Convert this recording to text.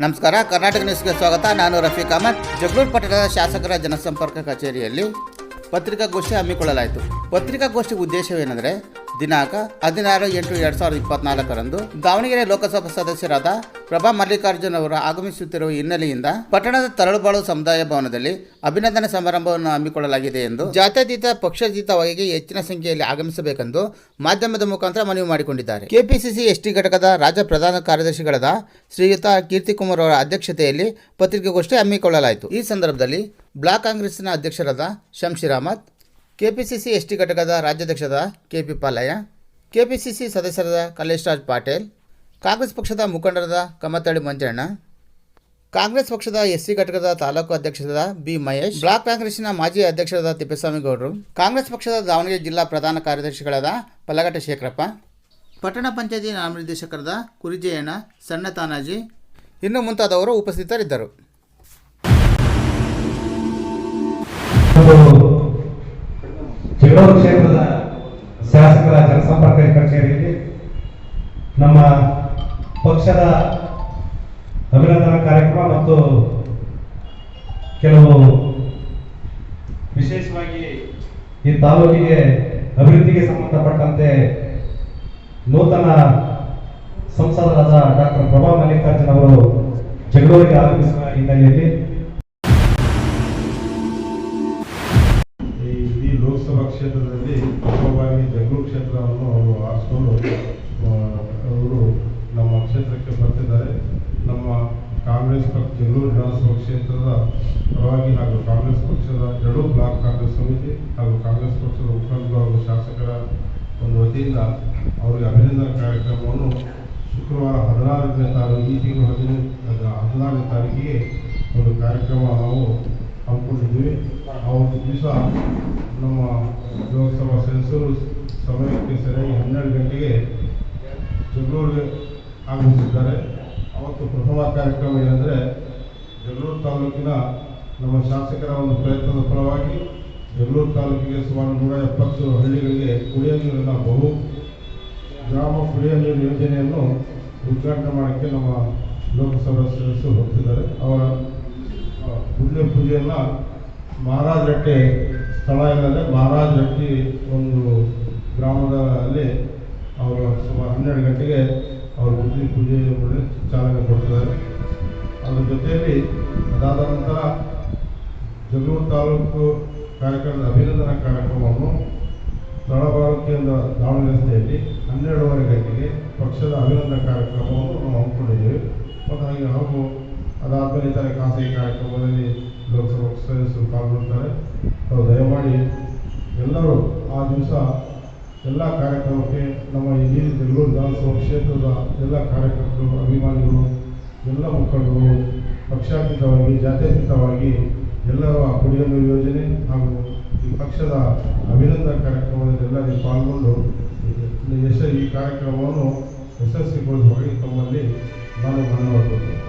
ನಮಸ್ಕಾರ, ಕರ್ನಾಟಕ ನ್ಯೂಸ್ಗೆ ಸ್ವಾಗತ. ನಾನು ರಫೀಕ್ ಅಹಮದ್. ಜಗಳೂರು ಪಟ್ಟಣದ ಶಾಸಕರ ಜನಸಂಪರ್ಕ ಕಚೇರಿಯಲ್ಲಿ ಪತ್ರಿಕಾಗೋಷ್ಠಿ ಹಮ್ಮಿಕೊಳ್ಳಲಾಯಿತು. ಪತ್ರಿಕಾಗೋಷ್ಠಿ ಉದ್ದೇಶವೇನೆಂದರೆ, ದಿನಾಂಕ ಹದಿನಾರು ಎಂಟು ಎರಡು ಸಾವಿರದ ಇಪ್ಪತ್ನಾಲ್ಕರಂದು ದಾವಣಗೆರೆ ಲೋಕಸಭಾ ಸದಸ್ಯರಾದ ಪ್ರಭಾ ಮಲ್ಲಿಕಾರ್ಜುನ್ ಅವರು ಆಗಮಿಸುತ್ತಿರುವ ಹಿನ್ನೆಲೆಯಿಂದ ಪಟ್ಟಣದ ತರಳುಬಾಳು ಸಮುದಾಯ ಭವನದಲ್ಲಿ ಅಭಿನಂದನೆ ಸಮಾರಂಭವನ್ನು ಹಮ್ಮಿಕೊಳ್ಳಲಾಗಿದೆ ಎಂದು ಜಾತ್ಯತೀತ ಪಕ್ಷಾತೀತವಾಗಿ ಹೆಚ್ಚಿನ ಸಂಖ್ಯೆಯಲ್ಲಿ ಆಗಮಿಸಬೇಕೆಂದು ಮಾಧ್ಯಮದ ಮುಖಾಂತರ ಮನವಿ ಮಾಡಿಕೊಂಡಿದ್ದಾರೆ. ಕೆಪಿಸಿಸಿ ಎಸ್ಟಿ ಘಟಕದ ರಾಜ್ಯ ಪ್ರಧಾನ ಕಾರ್ಯದರ್ಶಿಗಳಾದ ಶ್ರೀಯುತ ಕೀರ್ತಿಕುಮಾರ್ ಅವರ ಅಧ್ಯಕ್ಷತೆಯಲ್ಲಿ ಪತ್ರಿಕಾಗೋಷ್ಠಿ ಹಮ್ಮಿಕೊಳ್ಳಲಾಯಿತು. ಈ ಸಂದರ್ಭದಲ್ಲಿ ಬ್ಲಾಕ್ ಕಾಂಗ್ರೆಸ್ನ ಅಧ್ಯಕ್ಷರಾದ ಶಂಶೀರ್ ಅಹಮದ್ ಕೆಪಿಸಿಸಿ ಎಸ್ಟಿ ಘಟಕದ ರಾಜ್ಯಾಧ್ಯಕ್ಷರಾದ ಕೆಪಿ ಪಾಲಯ್ಯ, ಕೆಪಿಸಿಸಿ ಸದಸ್ಯರಾದ ಕಲೇಶ್ ರಾಜ್ ಪಾಟೀಲ್ ಕಾಂಗ್ರೆಸ್ ಪಕ್ಷದ ಮುಖಂಡರಾದ ಕಮತಳ್ಳಿ ಮಂಜಣ್ಣ, ಕಾಂಗ್ರೆಸ್ ಪಕ್ಷದ ಎಸ್ಸಿ ಘಟಕದ ತಾಲೂಕು ಅಧ್ಯಕ್ಷರಾದ ಬಿ ಮಹೇಶ್, ಬ್ಲಾಕ್ ಕಾಂಗ್ರೆಸ್ನ ಮಾಜಿ ಅಧ್ಯಕ್ಷರಾದ ತಿಪ್ಪೇಸ್ವಾಮಿ ಗೌಡರು ಕಾಂಗ್ರೆಸ್ ಪಕ್ಷದ ದಾವಣಗೆರೆ ಜಿಲ್ಲಾ ಪ್ರಧಾನ ಕಾರ್ಯದರ್ಶಿಗಳಾದ ಪಲ್ಲಗಟ್ಟೆ ಶೇಖರಪ್ಪ, ಪಟ್ಟಣ ಪಂಚಾಯತಿ ನಾಮನಿರ್ದೇಶಕರಾದ ಕುರಿಜಯಣ್ಣ, ಸಣ್ಣ ತಾನಾಜಿ, ಇನ್ನು ಮುಂತಾದವರು ಉಪಸ್ಥಿತರಿದ್ದರು. ಕ್ಷೇತ್ರದ ಶಾಸಕರ ಜನಸಂಪರ್ಕ ಕಚೇರಿಯಲ್ಲಿ ನಮ್ಮ ಪಕ್ಷದ ಅಭಿನಂದನಾ ಕಾರ್ಯಕ್ರಮ ಮತ್ತು ಕೆಲವು ವಿಶೇಷವಾಗಿ ಈ ತಾಲೂಕಿಗೆ ಅಭಿವೃದ್ಧಿಗೆ ಸಂಬಂಧಪಟ್ಟಂತೆ ನೂತನ ಸಂಸದರಾದ ಡಾಕ್ಟರ್ ಪ್ರಭಾ ಮಲ್ಲಿಕಾರ್ಜುನ್ ಅವರು ಜಗಳೂರಿಗೆ ಆಗಮಿಸುವ ಹಿನ್ನೆಲೆಯಲ್ಲಿ ಈ ಇಡೀ ಲೋಕಸಭಾ ಕ್ಷೇತ್ರದಲ್ಲಿ ಪ್ರಮುಖವಾಗಿ ಜಗಳೂರು ಕ್ಷೇತ್ರವನ್ನು ಅವರು ಆರಿಸ್ಕೊಂಡು ಆ, ಅವರು ನಮ್ಮ ಕ್ಷೇತ್ರಕ್ಕೆ ಬರ್ತಿದ್ದಾರೆ ನಮ್ಮ ಕಾಂಗ್ರೆಸ್ ಪಕ್ಷ ಜಗಳೂರು ವಿಧಾನಸಭಾ ಕ್ಷೇತ್ರದ ಪರವಾಗಿ ಹಾಗೂ ಕಾಂಗ್ರೆಸ್ ಪಕ್ಷದ ಎರಡು ಬ್ಲಾಕ್ ಕಾಂಗ್ರೆಸ್ ಸಮಿತಿ ಹಾಗೂ ಕಾಂಗ್ರೆಸ್ ಪಕ್ಷದ ಮುಖಂಡರು ಹಾಗೂ ಶಾಸಕರ ಒಂದು ವತಿಯಿಂದ ಅವರಿಗೆ ಅಭಿನಂದನಾ ಕಾರ್ಯಕ್ರಮವನ್ನು ಶುಕ್ರವಾರ ಹದಿನಾರನೇ ತಾರೀಕು ಈ ತಿಂಗಳು ಹದಿನೈದು ಹದಿನಾರನೇ ತಾರೀಕಿಗೆ ಒಂದು ಕಾರ್ಯಕ್ರಮ ನಾವು ಹಮ್ಮಿಕೊಂಡಿದ್ದೀವಿ. ಅವತ್ತು ದಿವಸ ನಮ್ಮ ಲೋಕಸಭಾ ಸದಸ್ಯರು ಸಮಯಕ್ಕೆ ಸರಿಯಾಗಿ ಹನ್ನೆರಡು ಗಂಟೆಗೆ ಜಗಳೂರಿಗೆ ಆಗಮಿಸಿದ್ದಾರೆ. ಅವತ್ತು ಪ್ರಥಮ ಕಾರ್ಯಕ್ರಮ ಏನಂದರೆ ಜಗಳೂರು ತಾಲೂಕಿನ ನಮ್ಮ ಶಾಸಕರ ಒಂದು ಪ್ರಯತ್ನದ ಫಲವಾಗಿ ಜಗಳೂರು ತಾಲೂಕಿಗೆ ಸುಮಾರು ನೂರ ಎಪ್ಪತ್ತು ಹಳ್ಳಿಗಳಿಗೆ ಕುಡಿಯುವ ನೀರಿನ ಬಹು ಗ್ರಾಮ ಕುಡಿಯುವ ನೀರು ಯೋಜನೆಯನ್ನು ಉದ್ಘಾಟನೆ ಮಾಡೋಕ್ಕೆ ನಮ್ಮ ಲೋಕಸಭಾ ಸದಸ್ಯರು ಹೋಗ್ತಿದ್ದಾರೆ. ಅವರ ಪುಣ್ಯ ಪೂಜೆ ಪೂಜೆಯನ್ನು ಮಹಾರಾಜ್ ರಟ್ಟೆ ಸ್ಥಳ ಏನಂದರೆ ಮಹಾರಾಜ್ ರಟ್ಟಿ ಒಂದು ಗ್ರಾಮದಲ್ಲಿ ಅವರು ಸುಮಾರು ಹನ್ನೆರಡು ಗಂಟೆಗೆ ಅವರು ಬುದ್ಧಿ ಪೂಜೆ ಒಳ್ಳೆ ಚಾಲನೆ ಕೊಡ್ತಾರೆ. ಅದರ ಜೊತೆಯಲ್ಲಿ ಅದಾದ ನಂತರ ಜಗಳೂರು ತಾಲೂಕು ಕಾರ್ಯಕ್ರಮದ ಅಭಿನಂದನಾ ಕಾರ್ಯಕ್ರಮವನ್ನು ತಳಬಾರು ಕೇಂದ್ರ ದಾವಣಗೆರೆ ರಸ್ತೆಯಲ್ಲಿ ಹನ್ನೆರಡೂವರೆ ಗಂಟೆಗೆ ಪಕ್ಷದ ಅಭಿನಂದನಾ ಕಾರ್ಯಕ್ರಮವನ್ನು ನಾವು ಹಮ್ಮಿಕೊಂಡಿದ್ದೇವೆ. ಮತ್ತು ಹಾಗೆ ಹಾಗೂ ಅದಾದಮೇಲೆ ಇತರ ಖಾಸಗಿ ಕಾರ್ಯಕ್ರಮದಲ್ಲಿ ಲೋಕಸಭಾ ಸದಸ್ಯರು ಪಾಲ್ಗೊಳ್ತಾರೆ ಅವರು ದಯಮಾಡಿ ಎಲ್ಲರೂ ಆ ದಿವಸ ಕಾರ್ಯಕ್ರಮಕ್ಕೆ ನಮ್ಮ ಇಡೀ ಬೆಂಗಳೂರು ವಿಧಾನಸಭಾ ಕ್ಷೇತ್ರದ ಎಲ್ಲ ಕಾರ್ಯಕರ್ತರು, ಅಭಿಮಾನಿಗಳು, ಎಲ್ಲ ಮುಖಂಡರು, ಪಕ್ಷಾತೀತವಾಗಿ, ಜಾತ್ಯತೀತವಾಗಿ ಎಲ್ಲರ ಕುಡಿಯಲು ಯೋಜನೆ ಹಾಗೂ ಈ ಪಕ್ಷದ ಅಭಿನಂದನಾ ಕಾರ್ಯಕ್ರಮದಲ್ಲಿ ಎಲ್ಲರಿಗೂ ಪಾಲ್ಗೊಂಡು ಯಶ ಈ ಕಾರ್ಯಕ್ರಮವನ್ನು ಯಶಸ್ವಿಗೊಳಿಸುವ ತಮ್ಮಲ್ಲಿ ನಾನು ಮನವಿ